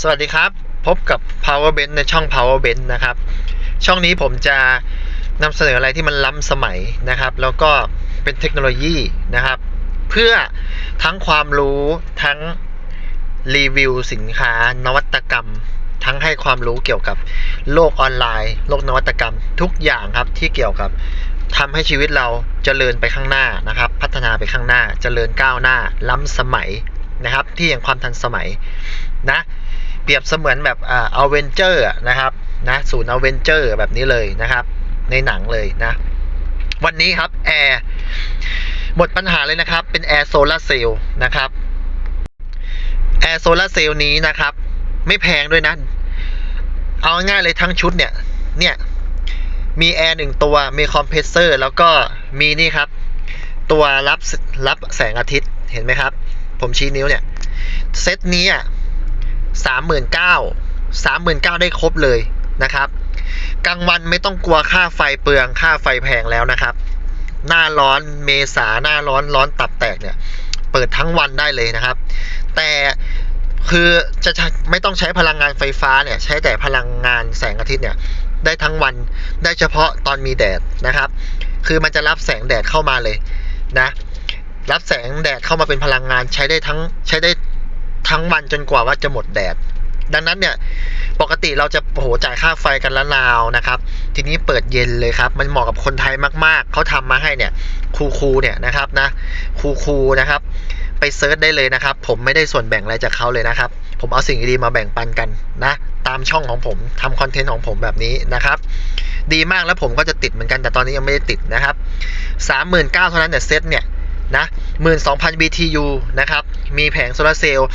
สวัสดีครับ พบกับ Power b e n ในช่อง Power b e n นะครับ ช่องนี้ผมจะนำเสนออะไรที่มันล้ำสมัยนะครับ แล้วก็เป็นเทคโนโลยีนะครับ เพื่อทั้งความรู้ทั้งรีวิวสินค้า นวัตกรรม ทั้งให้ความรู้เกี่ยวกับโลกออนไลน์ โลกนวัตกรรม ทุกอย่างครับที่เกี่ยวกับทำให้ชีวิตเราเจริญไปข้างหน้านะครับ พัฒนาไปข้างหน้าเจริญก้าวหน้า ล้ำสมัยนะครับ ที่อย่างความทันสมัยนะ เปรียบเสมือนแบบอ่าอเวนเจอร์นะครับนะศูนย์อเวนเจอร์แบบนี้เลยนะครับ ในหนังเลยนะ วันนี้ครับแอร์หมดปัญหาเลยนะครับ เป็นแอร์โซลาเซลล์นะครับแอร์โซลาเซลล์นี้นะครับ ไม่แพงด้วยนะ เอาง่ายเลยทั้งชุดเนี่ย เนี่ยมีแอร์หนึ่งตัวมีคอมเพรสเซอร์แล้วก็มีนี่ครับ ตัวรับรับแสงอาทิตย์เห็นไหมครับ ผมชี้นิ้วเนี่ย เซตนี้อะ สามหมื่นเก้าสามหมื่นเก้าได้ครบเลยนะครับ กลางวันไม่ต้องกลัวค่าไฟเปลืองค่าไฟแพงแล้วนะครับ หน้าร้อนเมษาหน้าร้อนร้อนตับแตกเนี่ย เปิดทั้งวันได้เลยนะครับ แต่คือจะไม่ต้องใช้พลังงานไฟฟ้าเนี่ย ใช้แต่พลังงานแสงอาทิตย์เนี่ย ได้ทั้งวันได้เฉพาะตอนมีแดดนะครับ คือมันจะรับแสงแดดเข้ามาเลยนะ รับแสงแดดเข้ามาเป็นพลังงานใช้ได้ทั้งใช้ได้ ทั้งวันจนกว่าว่าจะหมดแดด ดังนั้นเนี่ยปกติเราจะโหจ่ายค่าไฟกันละนาวนะครับ ทีนี้เปิดเย็นเลยครับ มันเหมาะกับคนไทยมากๆ เขาทำมาให้เนี่ยคูคูเนี่ยนะครับนะคูคูนะครับ ไปเซิร์ชได้เลยนะครับ ผมไม่ได้ส่วนแบ่งอะไรจากเขาเลยนะครับ ผมเอาสิ่งดีๆมาแบ่งปันกันนะ ตามช่องของผมทำคอนเทนต์ของผมแบบนี้นะครับ ดีมากแล้วผมก็จะติดเหมือนกันแต่ตอนนี้ยังไม่ได้ติดนะครับสามหมื่นเก้าเท่านั้นเนี่ยเซ็ตเนี่ยนะ 12,000 BTU นะครับ มีแผงโซลาร์เซลล์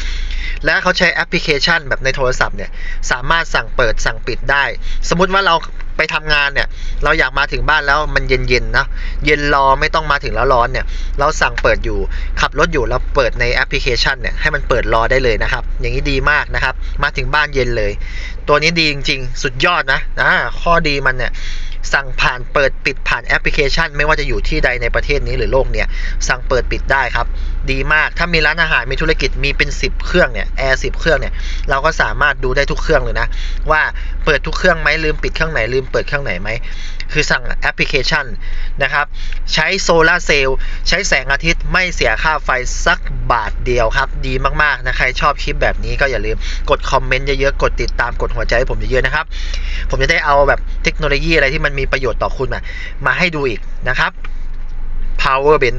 และเขาใช้แอปพลิเคชันแบบในโทรศัพท์เนี่ย สามารถสั่งเปิดสั่งปิดได้ สมมุติว่าเราไปทำงานเนี่ย เราอยากมาถึงบ้านแล้วมันเย็นๆนะ เย็นรอไม่ต้องมาถึงแล้วร้อนเนี่ย เราสั่งเปิดอยู่ ขับรถอยู่แล้วเปิดในแอปพลิเคชันเนี่ย ให้มันเปิดรอได้เลยนะครับ อย่างนี้ดีมากนะครับ มาถึงบ้านเย็นเลย ตัวนี้ดีจริงๆ สุดยอดนะนะข้อดีมันเนี่ย สั่งผ่านเปิดปิดผ่านแอปพลิเคชัน ไม่ว่าจะอยู่ที่ใดในประเทศนี้หรือโลกเนี่ยสั่งเปิดปิดได้ครับ ดีมากถ้ามีร้านอาหารมีธุรกิจมีเป็น 10 เครื่องเนี่ยแอร์สิเครื่องเนี่ยเราก็สามารถดูได้ทุกเครื่องเลยนะ ว่าเปิดทุกเครื่องไหมลืมปิดเครื่องไหนลืมเปิดเครื่องไหนไหมคือสั่งแอปพลิเคชันนะครับ ใช้โซลาเซลล์ใช้แสงอาทิตย์ไม่เสียค่าไฟสักบาทเดียวครับ ดีมากๆนะใครชอบคลิปแบบนี้ก็อย่าลืมกดคอมเมนต์เยอะๆกดติดตามกดหัวใจให้ผมเยอะๆนะครับ ผมจะได้เอาแบบเทคโนโลยีอะไรที่มันมีประโยชน์ต่อคุณมามาให้ดูอีกนะครับ Power b e n